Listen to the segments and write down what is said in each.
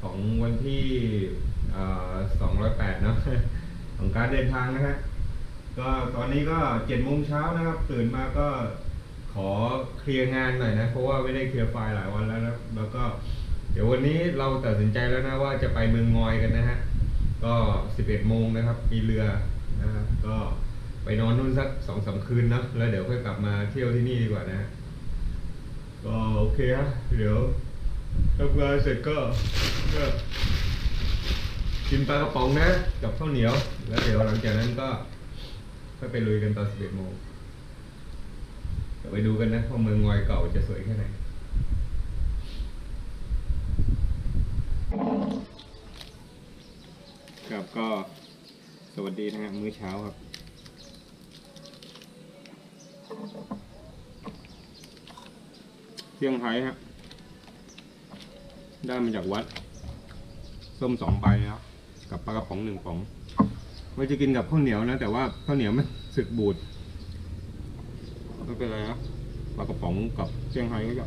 ของวันที่สองร้อยแปดเนาะของการเดินทางนะฮะก็ตอนนี้ก็เจ็ดโมงเช้านะครับ ตื่นมาก็ขอเคลียร์งานหน่อยนะ เพราะว่าไม่ได้เคลียร์ไฟล์หลายวันแล้วนะแล้วก็เดี๋ยววันนี้เราตัดสินใจแล้วนะว่าจะไปเมืองงอยกันนะฮะก็สิบเอ็ดโมงนะครับ มีเรือนะครับก็ไปนอนนู่นสักสองสามคืนนะแล้วเดี๋ยวค่อยกลับมาเที่ยวที่นี่ดีกว่านะก็โอเคฮะเดี๋ยว ทำงานเสร็จก็ก็กินปลากระป๋องนะ กับข้าวเหนียว แล้วเดี๋ยวหลังจากนั้นก็ค่อยไปลุยกันตอนสิบเอ็ดโมงเดี๋ยวไปดูกันนะว่าเมืองงอยเก่าจะสวยแค่ไหนครับก็สวัสดีนะฮะมื้อเช้าครับเที่ยงไฮ้ฮะ ได้มาจากวัด ส้มสองใบนะครับกับปลากระป๋องหนึ่งป๋องว่าจะกินกับข้าวเหนียวนะ แต่ว่าข้าวเหนียวมันสึกบูดไม่เป็นไรนะปลากระป๋องกับเที่ยงไฮ้ก็จะ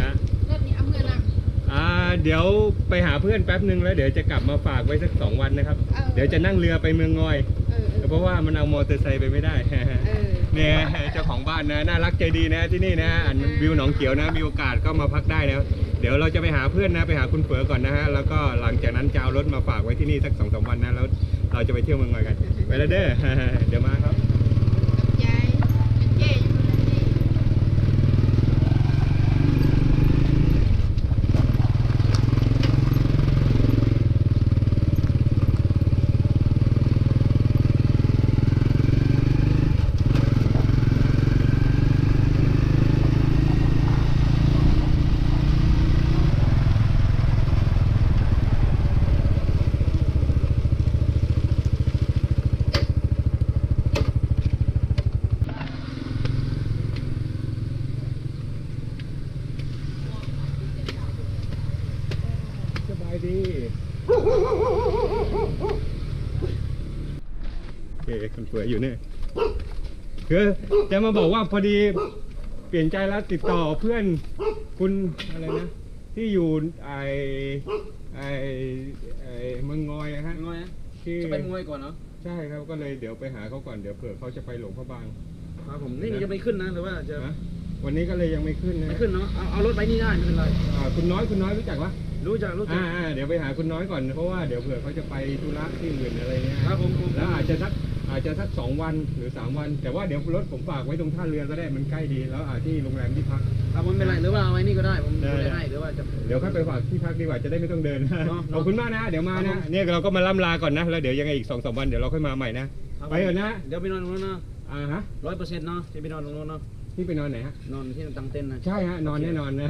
นะ รถนี้เอาเงินละ อ่าเดี๋ยว ไปหาเพื่อนแป๊บหนึ่งแล้วเดี๋ยวจะกลับมาฝากไว้สักสองวันนะครับ เออ เดี๋ยวจะนั่งเรือไปเมืองงอย เออเออเพราะว่ามันเอามอเตอร์ไซค์ไปไม่ได้ เออ เนี่ยเจ้าของบ้านนะน่ารักใจดีนะที่นี่นะอันวิวหนองเขียวนะ มีโอกาสก็มาพักได้นะเดี๋ยวเราจะไปหาเพื่อนนะไปหาคุณเฝอก่อนนะฮะแล้วก็หลังจากนั้นจะเอารถมาฝากไว้ที่นี่สักสองสามวันนะแล้วเราจะไปเที่ยวเมืองงอยกันไปแล้วเด้อ เดี๋ยวมาครับ กับยายเป็นเจ๊อยู่นั่นนี่ สบายดี โอเคคุณเฝออยู่เนี่ยคือจะมาบอกว่าพอดีเปลี่ยนใจแล้วติดต่อเพื่อนคุณอะไรนะ ที่อยู่ไอไอไอเมืองงอยอะฮะงอยนะที่จะไปมวยก่อนเนาะใช่ครับก็เลยเดี๋ยวไปหาเขาก่อนเดี๋ยวเผื่อเขาจะไปหลวงพระบางครับผมนี่จะไม่ขึ้นนะหรือว่าจะนะวันนี้ก็เลยยังไม่ขึ้นนะไม่ขึ้นเนาะเอาเอารถไปนี่ได้ไม่เป็นไรอ่าคุณน้อยคุณน้อยรู้จักปะ รู้จักรู้จัอ่ากอ่าเดี๋ยวไปหาคุณน้อยก่อนเพราะว่าเดี๋ยวเผื่อเขาจะไปธุระที่อื่นอะไรเงี้ยครับผมผม แล้วอาจจะสักอาจจะสักสองวันหรือสามวัน แต่ว่าเดี๋ยวรถผมฝากไว้ตรงท่าเรือก็ได้มันใกล้ดีแล้วอาที่โรงแรมที่พัก ครับผมไม่เป็นไรหรือว่าเอาไว้นี่ก็ได้ผมได้ดูแลให้หรือว่าจะ เดี๋ยวค่อยไปฝากที่พักดีกว่าจะได้ไม่ต้องเดินเนาะขอบคุณมากนะ เดี๋ยวมาครันะบผม เนี่ยเราก็มาล่ำลาก่อนนะแล้วเดี๋ยวยังไงอีกสองสามวันเดี๋ยวเราค่อยมาใหม่นะครับไปเถอะนะเดี๋ยวไปนอนตรงนู้นเนาะอ่าฮะร้อยเปอร์เซ็นต์เนาะจะไปนอนตรงนู้นเนาะพี่ไปนอนไหนฮะนอนที่ตั้งเต็นท์นะ ใช่ฮะนอนแน่นอนนะ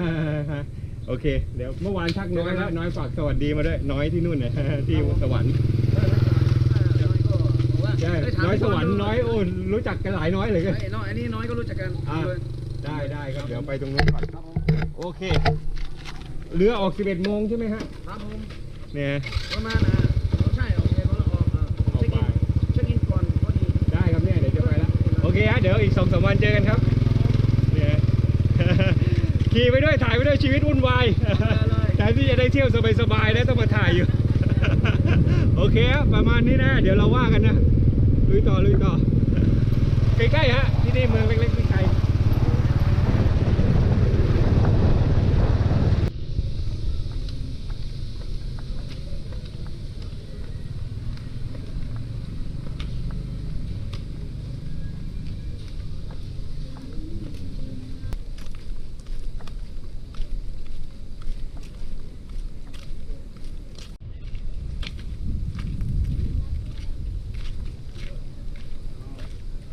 โอเค เดี๋ยวเมื่อวานชักน้อยเจอกันครัแล้วบน้อยฝากสวัสดีมาด้วย น้อยที่นู่นนะที่สวรรค์น้อยก็บอกว่าใช่เอ้ถามน้อยสวรรค์ดูน้อยโอ้รู้จักกันหลายน้อยเลยกันไอ้น้อยอันนี้น้อยก็รู้จักกันอะเลยได้ได้ครับเดี๋ยวไปตรงนู้นก่อนครับผมโอเคเรือออก 11โมงใช่ไหมฮะครับผมเนี่ยประมาณอะใช่โอเคเขาออกอะออกเช็คบ่าอิยนเช็คอินก่อนพอดีได้ครับเนี่ยเดี๋ยวจะไปแล้วโอเคฮะเดี๋ยวอีกสองสามวันเจอกันครับเนี่ย ขี่ไปด้วยถ่ายไปด้วยชีวิตวุ่นวายแต่ที่จะได้เที่ยวสบายๆนะต้องมาถ่ายอยู่ โอเคครับประมาณนี้นะ เดี๋ยวเราว่ากันนะลุยต่อลุยต่อใกล้ๆฮะที่นี่เมืองเล็กๆไม่ไกล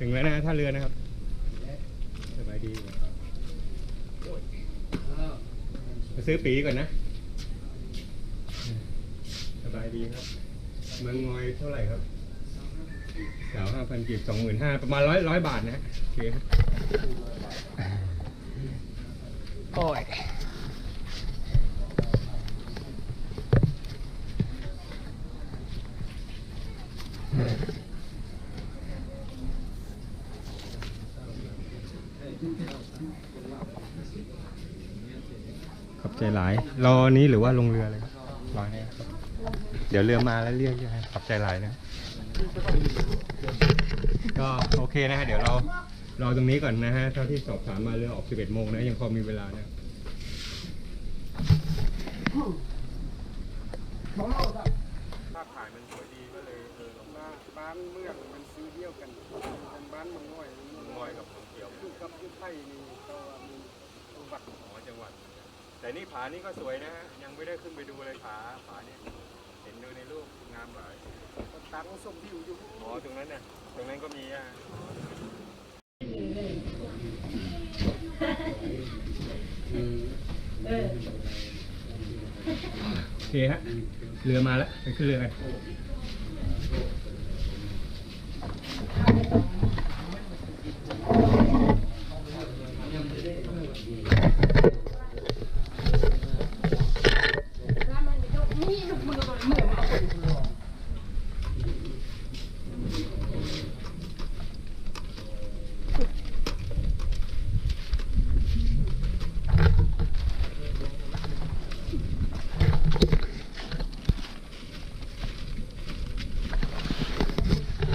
ถึงแล้วนะท่าเรือนะครับสบายดีมาซื้อปีก่อนนะ สบายดีครับ เมืองงอยเท่าไหร่ครับสาวห้าพันกีบสองหมื่นห้าประมาณร้อยร้อยบาทนะโอเคครับ ขอบใจหลายรอนี้หรือว่าลงเรือเลยครับรอนี้ครับเดี๋ยวเรือมาแล้วเรียกยังไงขอบใจหลายนะ ก็โอเคนะฮะเดี๋ยวเรารอตรงนี้ก่อนนะฮะเท่าที่สอบถามมาเรือออก 11โมงนะ ยังพอมีเวลานะภาพถ่ายมันสวยดีก็เลยเออบ้านบ้านเมืองมันสีเดียวกันบ้านเมืองน้อยเมืองงอยกับของเขียว คือ กับยุคไทยนี่เขาว่ามีประวัติอ๋อจังหวัด แต่นี่ผานี่ก็สวยนะฮะยังไม่ได้ขึ้นไปดูเลยผาผาเนี่ยเห็นดูในรูปงามหลายตังส้มที่อยู่อยู่อ๋อตรงนั้นน่ะตรงนั้นก็มีอะโอเคฮะเรือมาแล้วไปขึ้นเรือกัน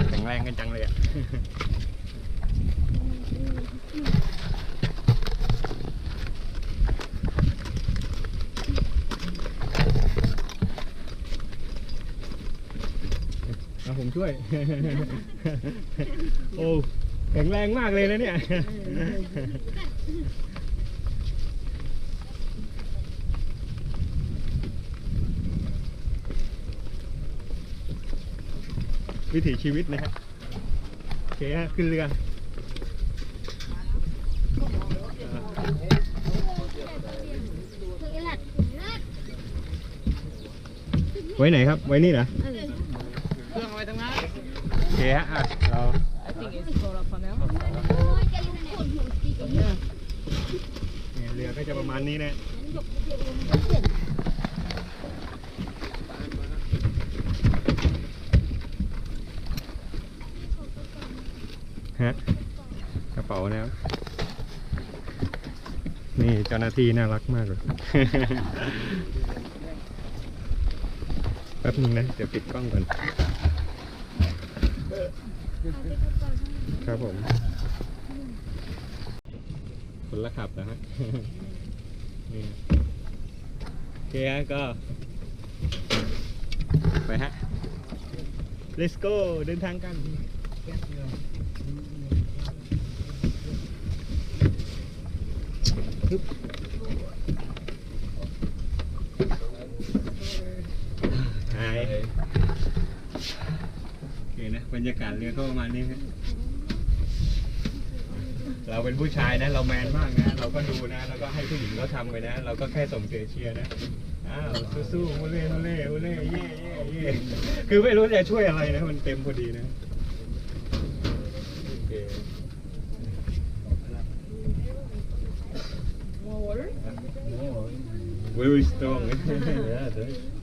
แข็งแรงกันจังเลยอะ เอาผมช่วย โอ้แข็งแรงมากเลยนะเนี่ย วิถีชีวิตนะฮะโอเคฮะขึ้นเรือไว้ไหนครับ ไว้นี่เหรอ เครื่องไว้ทั้งนั้น โอ เคฮะอะเราเนี่ยเรือก็จะประมาณนี้นะ ฮะ กระเป๋านะครับนี่เจ้าหน้าที่น่ารักมากเลย แป๊บนึงนะ เดี๋ยวปิดกล้องก่อน ครับผม คนละขับนะฮะนี่โอเคฮะก็ ไปฮะ let's go เดินทางกันหายโอเคนะ บรรยากาศเรือก็ประมาณนี้ครับเราเป็นผู้ชายนะ เราแมนมากนะ เราก็ดูนะ แล้วก็ให้ผู้หญิงเขาทำไปนะ เราก็แค่ส่งเสียเชียร์นะ อ้าว สู้ๆฮูเล่ฮูเล่ฮูเล่เย่เย่เย่คือไม่รู้จะช่วยอะไรนะ มันเต็มพอดีนะโอเค Very strong. yeah,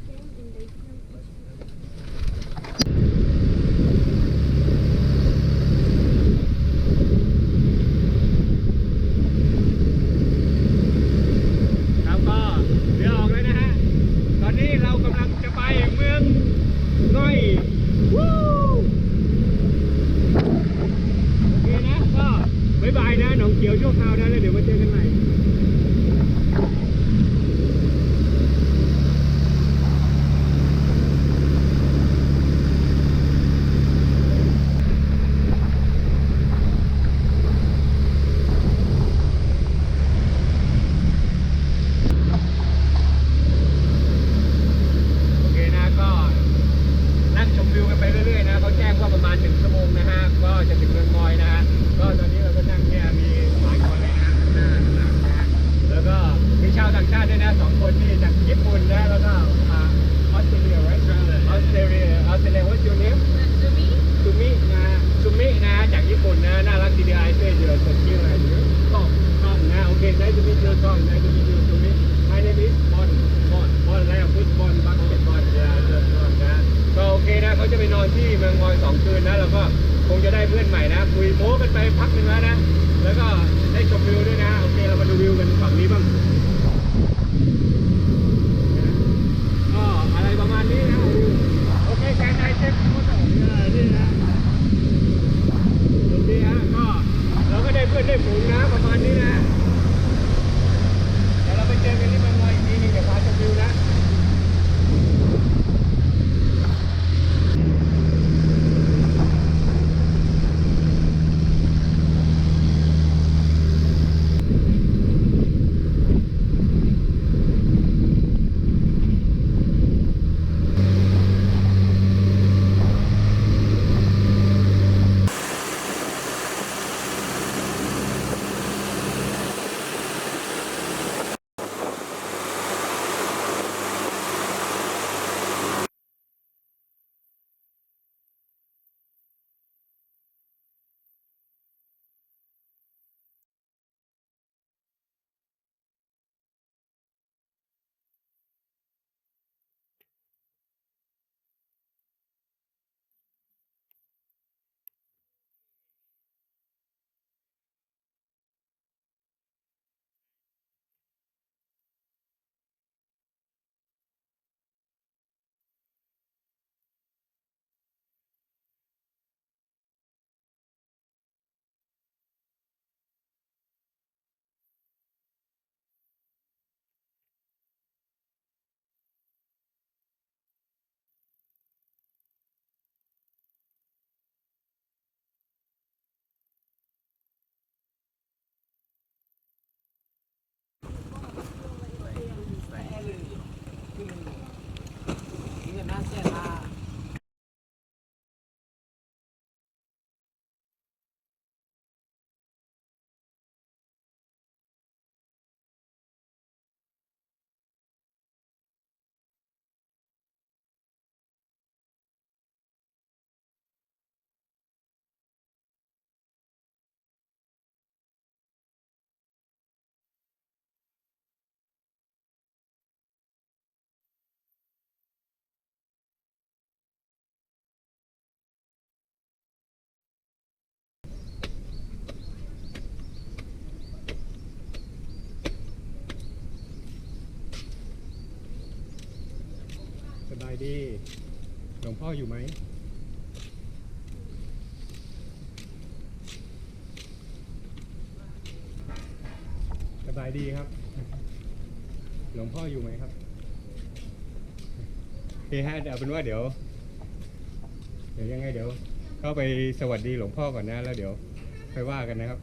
ดี หลวงพ่ออยู่ไหม สบายดีครับ หลวงพ่ออยู่ไหมครับโอเคฮะเอาเป็นว่าเดี๋ยว เดี๋ยวยังไงเดี๋ยว เข้าไปสวัสดีหลวงพ่อก่อนนะ แล้วเดี๋ยวค่อยว่ากันนะครับ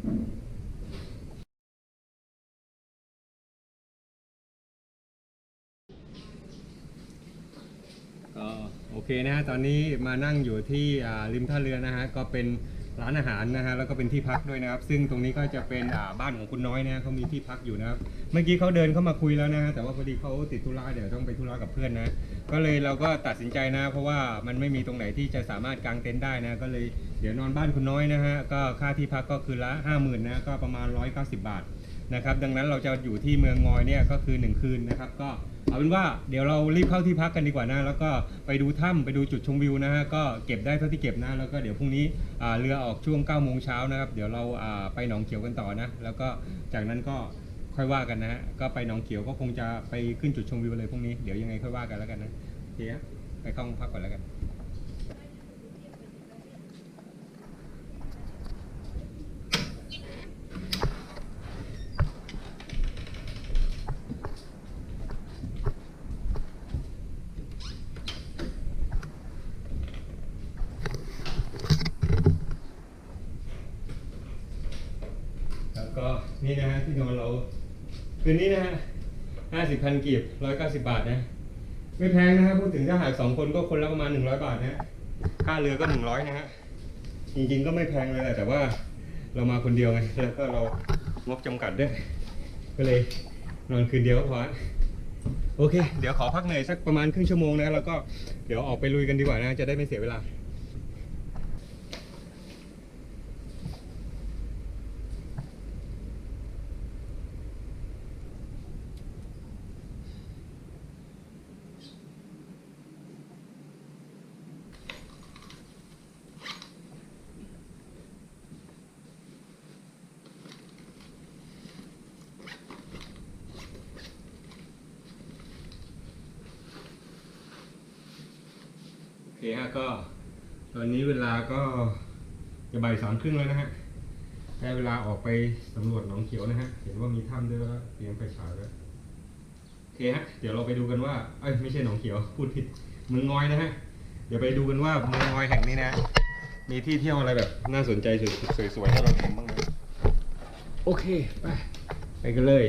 ก็โอเคนะฮะตอนนี้มานั่งอยู่ที่ริมท่าเรือนะฮะก็เป็นร้านอาหารนะฮะแล้วก็เป็นที่พักด้วยนะครับ ซึ่งตรงนี้ก็จะเป็นบ้านของคุณน้อยนะเขามีที่พักอยู่นะครับ เมื่อกี้เขาเดินเข้ามาคุยแล้วนะฮะแต่ว่าพอดีเขาติดธุระเดี๋ยวต้องไปธุระกับเพื่อนนะก็เลยเราก็ตัดสินใจนะ เพราะว่ามันไม่มีตรงไหนที่จะสามารถกางเต็นท์ได้นะ ก็เลยเดี๋ยวนอนบ้านคุณน้อยนะฮะก็ค่าที่พักก็คือละห้าหมื่นนะก็ประมาณ190 บาท นะครับดังนั้นเราจะอยู่ที่เมืองงอยเนี่ยก็คือ 1 คืนนะครับก็เอาเป็นว่าเดี๋ยวเรารีบเข้าที่พักกันดีกว่านะแล้วก็ไปดูถ้ำไปดูจุดชมวิวนะฮะก็เก็บได้เท่าที่เก็บนะแล้วก็เดี๋ยวพรุ่งนี้เรือออกช่วง9ก้าโมงเช้านะครับเดี๋ยวเราไปหนองเขียวกันต่อนะแล้วก็จากนั้นก็ค่อยว่ากันนะฮะก็ไปหนองเขียวก็คงจะไปขึ้นจุดชมวิวเลยพรุ่งนี้เดี๋ยวยังไงค่อยว่ากันแล้วกันนะโอเคฮะไปเข้าห้องพักก่อนแล้วกัน แล้วก็นี่นะฮะที่นอนเรา คืนนี้นะฮะห้าสิบพันกีบร้อยเก้าสิบบาทนะ ไม่แพงนะฮะพูดถึงถ้าหากสองคนก็คนละประมาณหนึ่งร้อยบาทนะ ค่าเรือก็หนึ่งร้อยนะฮะ จริงๆก็ไม่แพงเลยแหละแต่ว่าเรามาคนเดียวไง แล้วก็เรางบจำกัดด้วย ก็เลยนอนคืนเดียวก็พอโอเค เดี๋ยวขอพักเหนื่อยสักประมาณครึ่งชั่วโมงนะ แล้วก็เดี๋ยวออกไปลุยกันดีกว่านะ จะได้ไม่เสียเวลา เคฮะก็ ตอนนี้เวลาก็จะบ่ายสามครึ่งแล้วนะฮะได้เวลาออกไปสำรวจหนองเขียวนะฮะ เห็นว่ามีถ้ำด้วยแล้วก็เตรียมไฟฉายแล้วโอเคฮะ เดี๋ยวเราไปดูกันว่า เอ้ยไม่ใช่หนองเขียว พูดผิดเมืองงอยนะฮะ เดี๋ยวไปดูกันว่าเมืองงอยแห่งนี้นะ มีที่เที่ยวอะไรแบบน่าสนใจสวยๆให้เราชมบ้างไหมโอเค ไป ไปกันเลย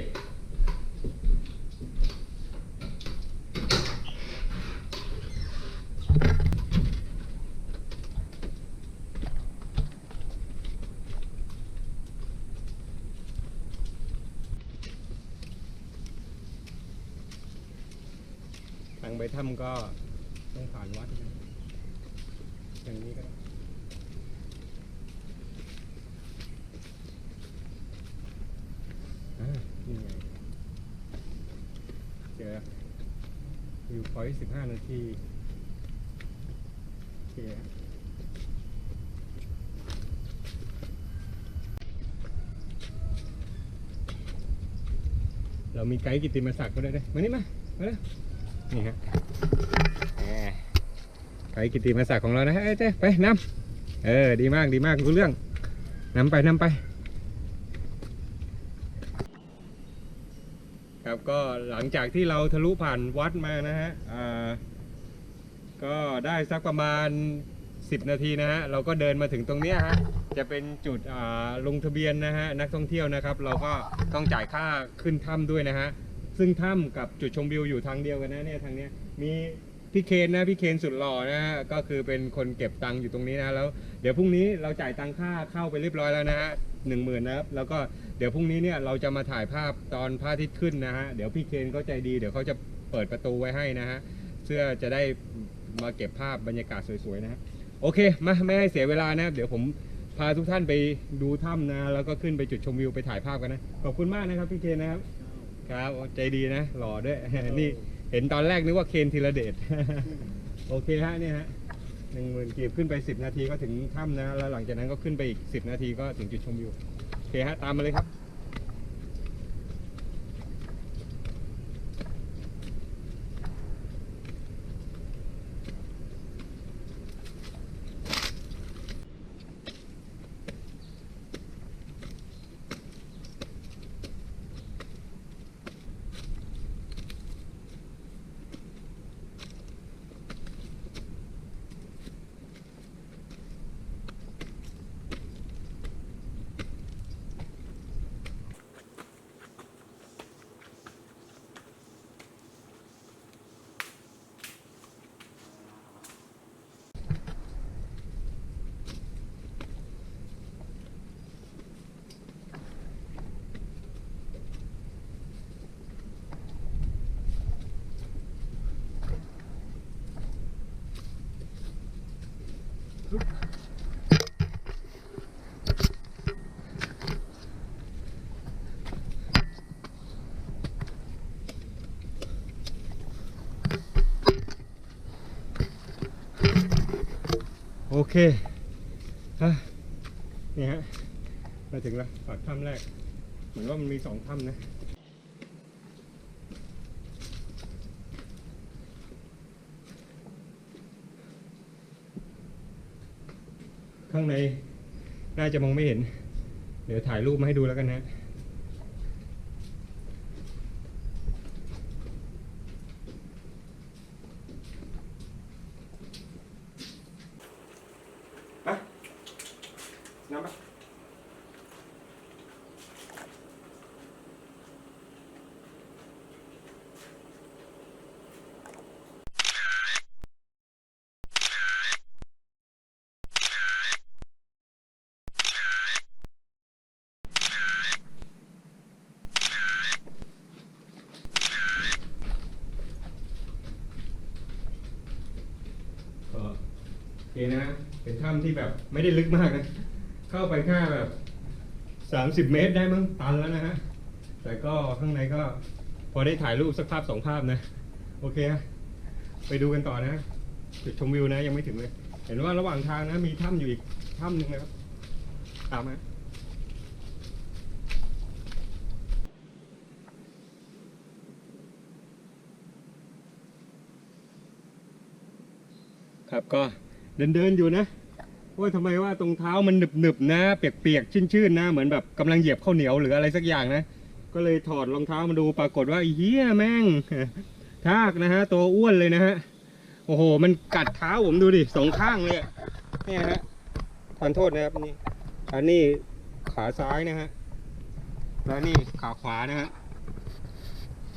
ไปถ้ำก็ต้องผ่านวัดอย่างนี้ก็ได้อ่านี่ไงเจอวิวพอยสิบห้านาทีโอเคเรามีไกด์กิตติมศักดิ์มาด้วยด้วยมานี่มา มาเลย นี่ฮะแหมไกด์กิติมศักดิ์ของเรานะฮะเจ้ไปน้ำเออดีมากดีมากรู้เรื่องนำไปนำไป ครับก็หลังจากที่เราทะลุผ่านวัดมานะฮะอ่าก็ได้สักประมาณ 10 นาทีนะฮะเราก็เดินมาถึงตรงเนี้ยฮะจะเป็นจุดลงทะเบียนนะฮะนักท่องเที่ยวนะครับ เราก็ต้องจ่ายค่าขึ้นถ้ำด้วยนะฮะ ซึ่งถ้ำกับจุดชมวิวอยู่ทางเดียวกันนะเนี่ยทางเนี้ยมีพี่เคนนะพี่เคนสุดหล่อนะฮะก็คือเป็นคนเก็บตังค์อยู่ตรงนี้นะแล้ว เดี๋ยวพรุ่งนี้เราจ่ายตังค่าเข้าไปเรียบร้อยแล้วนะฮะหนึ่งหมื่นนะครับแล้วก็เดี๋ยวพรุ่งนี้เนี่ยเราจะมาถ่ายภาพตอนพระอาทิตย์ขึ้นนะฮะเดี๋ยวพี่เคนเขาใจดีเดี๋ยวเขาจะเปิดประตูไว้ให้นะฮะเพื่อจะได้มาเก็บภาพบรรยากาศสวยๆนะฮะโอเคมาไม่ให้เสียเวลานะเดี๋ยวผมพาทุกท่านไปดูถ้ำนะแล้วก็ขึ้นไปจุดชมวิวไปถ่ายภาพกันนะขอบคุณมากนะครับพี่เคนนะครับ ครับใจดีนะ หล่อด้วย นี่เห็นตอนแรกนึกว่าเคนธีรเดชโอเคฮะเนี่ยฮะหนึ่งหมื่นกีบขึ้นไป10นาทีก็ถึงถ้ำนะ แล้วหลังจากนั้นก็ขึ้นไปอีก10นาทีก็ถึงจุดชมวิว โอเคฮะ ตามมาเลยครับ โอเคอะนี่ฮะ มาถึงแล้วปากถ้ำแรก เหมือนว่ามันมีสองถ้ำนะ ข้างในน่าจะมองไม่เห็น เดี๋ยวถ่ายรูปมาให้ดูแล้วกันนะน้ำปะ เคนะเป็นถ้ำที่แบบไม่ได้ลึกมากนะ เข้าไปแค่แบบสามสิบเมตรได้มั้งตันแล้วนะฮะ แต่ก็ข้างในก็พอได้ถ่ายรูปสักภาพสองภาพนะ โอเคฮะไปดูกันต่อนะ จุดชมวิวนะยังไม่ถึงเลย เห็นว่าระหว่างทางนะมีถ้ำอยู่อีกถ้ำหนึ่งนะครับ ตามมาครับก็ เดินเดินอยู่นะว่าทำไมว่าตรงเท้ามันหนึบหนึบนะ เปียกๆชื้นๆนะเหมือนแบบกำลังเหยียบข้าวเหนียวหรืออะไรสักอย่างนะ ก็เลยถอดรองเท้ามาดูปรากฏว่าเฮียแม่งทากนะฮะ ตัวอ้วนเลยนะฮะโอ้โห มันกัดเท้าผมดูดิสองข้างเลยเนี่ยฮะทานโทษนะครับนี่อันนี้ขาซ้ายนะฮะแล้วนี่ขาขวานะฮะ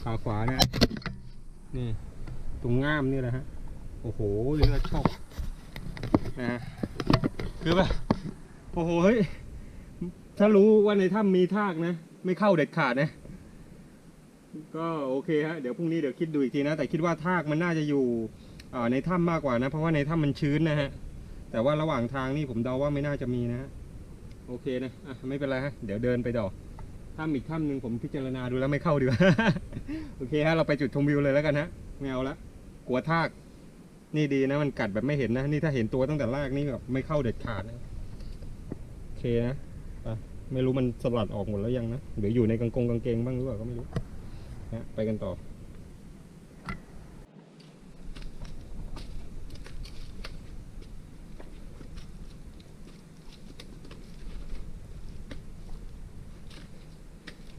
ขาขวานะฮะนี่ตรงง่ามนี่แหละฮะโอ้โหเลือดชก นะคือแบบโอ้โหเฮ้ยถ้ารู้ว่าในถ้ำมีทากนะ ไม่เข้าเด็ดขาดนะ ก็โอเคฮะเดี๋ยวพรุ่งนี้เดี๋ยวคิดดูอีกทีนะ แต่คิดว่าทากมันน่าจะอยู่ในถ้ำมากกว่านะ เพราะว่าในถ้ำมันชื้นนะฮะ แต่ว่าระหว่างทางนี่ผมเดาว่าไม่น่าจะมีนะฮะโอเคนะอะไม่เป็นไรฮะเดี๋ยวเดินไปต่อถ้ำอีกถ้ำหนึ่งผมพิจารณาดูแล้วไม่เข้าดีกว่าโอเคฮะเราไปจุดชมวิวเลยแล้วกันฮะไม่เอาละกลัวทาก นี่ดีนะมันกัดแบบไม่เห็นนะ นี่ถ้าเห็นตัวตั้งแต่แรกนี่แบบไม่เข้าเด็ดขาดนะโอเคนะอะไม่รู้มันสลัดออกหมดแล้วยังนะหรืออยู่ในกางกงกางเกงบ้างหรือเปล่าก็ไม่รู้นะไปกันต่อ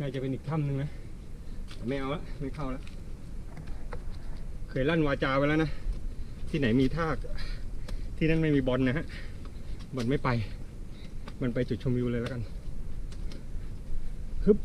น่าจะเป็นอีกถ้ำหนึ่งนะ ไม่เอาละไม่เข้าและเคยลั่นวาจาไว้แล้วนะ ที่ไหนมีทาก ที่นั่นไม่มีบอลนะฮะบอลไม่ไป มันไปจุดชมวิวเลยแล้วกันฮึบ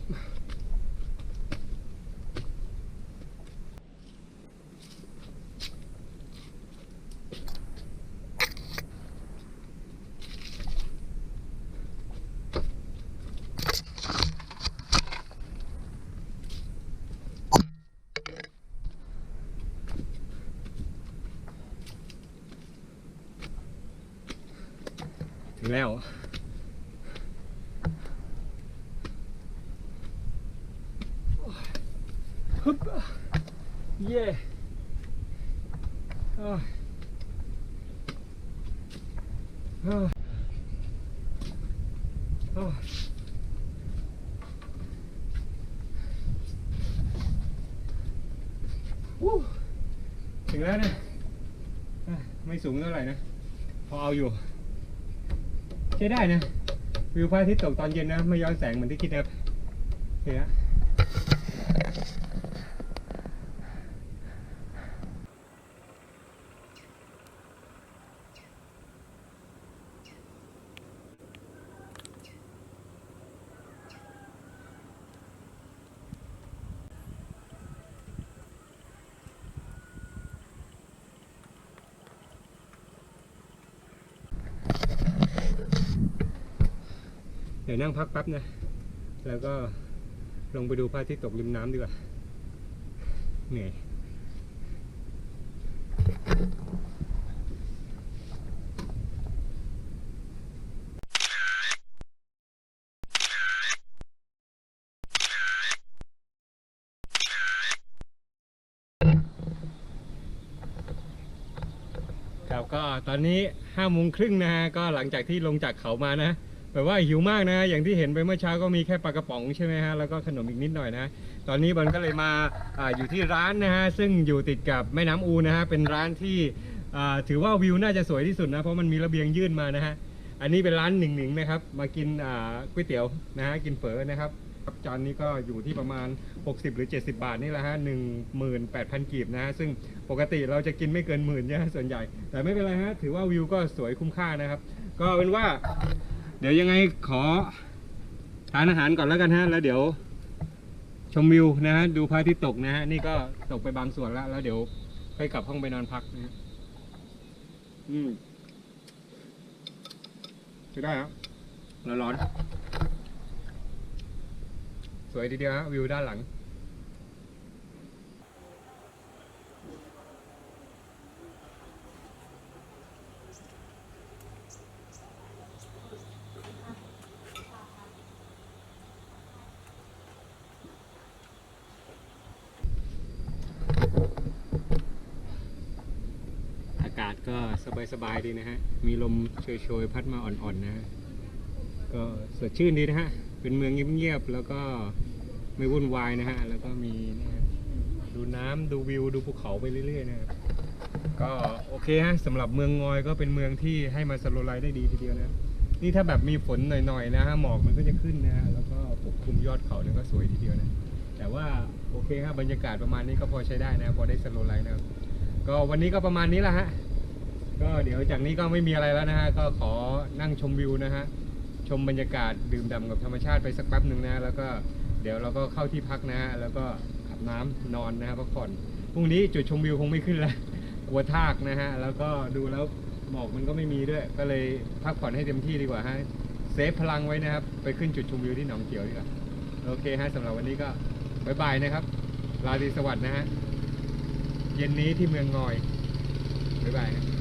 แล้วฮึบเย่อ่าอ่าอ่าวู้ถึงแล้วนะไม่สูงเท่าไหร่นะ พอเอาอยู่ ใช้ได้นะ วิวพระอาทิตย์ตกตอนเย็นนะ ไม่ย้อนแสงเหมือนที่คิดนะครับโอเคฮะ เดี๋ยวนั่งพักแป๊บนะ แล้วก็ลงไปดูพระอาทิตย์ตกริมน้ำดีกว่า เหนื่อยครับก็ตอนนี้ห้าโมงครึ่งนะฮะก็หลังจากที่ลงจากเขามานะ แบบว่าหิวมากนะ อย่างที่เห็นไปเมื่อเช้าก็มีแค่ปลากระป๋องใช่ไหมฮะ แล้วก็ขนมอีกนิดหน่อยนะ ตอนนี้บอลก็เลยมาอาอยู่ที่ร้านนะฮะ ซึ่งอยู่ติดกับแม่น้ำอูนะฮะ เป็นร้านที่ถือว่าวิวน่าจะสวยที่สุดนะ เพราะมันมีระเบียงยื่นมานะฮะ อันนี้เป็นร้านหนึ่งหนึ่งนะครับ มากินก๋วยเตี๋ยวนะฮะ กินเฝอนะครับจานนี้ก็อยู่ที่ประมาณ 60 หรือ 70 บาทนี่แหละฮะ18,000 กีบนะฮะ ซึ่งปกติเราจะกินไม่เกินหมื่นนี่ยส่วนใหญ่ แต่ไม่เป็นไรฮะ ถือว่าวิวก็สวยคุ้มค่านะครับ ก็เป็นว่า เดี๋ยวยังไงขอทานอาหารก่อนแล้วกันฮะ แล้วเดี๋ยวชมวิวนะฮะ ดูพระอาทิตย์ตกนะฮะ นี่ก็ตกไปบางส่วนแล้ว แล้วเดี๋ยวค่อยกลับห้องไปนอนพักนะฮะ อืมใช้ได้ครับร้อนๆสวยทีเดียวฮะวิวด้านหลัง ก็สบายๆดีนะฮะ มีลมโชยๆ พัดมาอ่อนๆนะฮะ ก็สดชื่นดีนะฮะ เป็นเมืองเงียบๆ แล้วก็ไม่วุ่นวายนะฮะ แล้วก็มีนะฮะดูน้ำดูวิวดูภูเขาไปเรื่อยๆนะครับ ก็โอเคฮะสำหรับเมืองงอยก็เป็นเมืองที่ให้มาสโลไลท์ได้ดีทีเดียวนะ นี่ถ้าแบบมีฝนหน่อยๆนะฮะหมอกมันก็จะขึ้นนะฮะ แล้วก็ปกคลุมยอดเขาเนี่ยก็สวยทีเดียวนะ แต่ว่าโอเคครับบรรยากาศประมาณนี้ก็พอใช้ได้นะ พอได้สโลไลท์นะครับ ก็วันนี้ก็ประมาณนี้แหละฮะ ก็เดี๋ยวจากนี้ก็ไม่มีอะไรแล้วนะฮะ ก็ขอนั่งชมวิวนะฮะ ชมบรรยากาศดื่มด่ำกับธรรมชาติไปสักแป๊บหนึ่งนะ แล้วก็เดี๋ยวเราก็เข้าที่พักนะฮะ แล้วก็อาบน้ำนอนนะฮะพักผ่อน พรุ่งนี้จุดชมวิวคงไม่ขึ้นแล้ว กลัวทากนะฮะ แล้วก็ดูแล้วหมอกมันก็ไม่มีด้วย ก็เลยพักผ่อนให้เต็มที่ดีกว่าฮะ เซฟพลังไว้นะครับ ไปขึ้นจุดชมวิวที่หนองเขียวดีกว่า โอเคฮะสำหรับวันนี้ก็บายบายนะครับ ราตรีสวัสดิ์นะฮะ เย็นนี้ที่เมืองงอย บ๊ายบายฮะ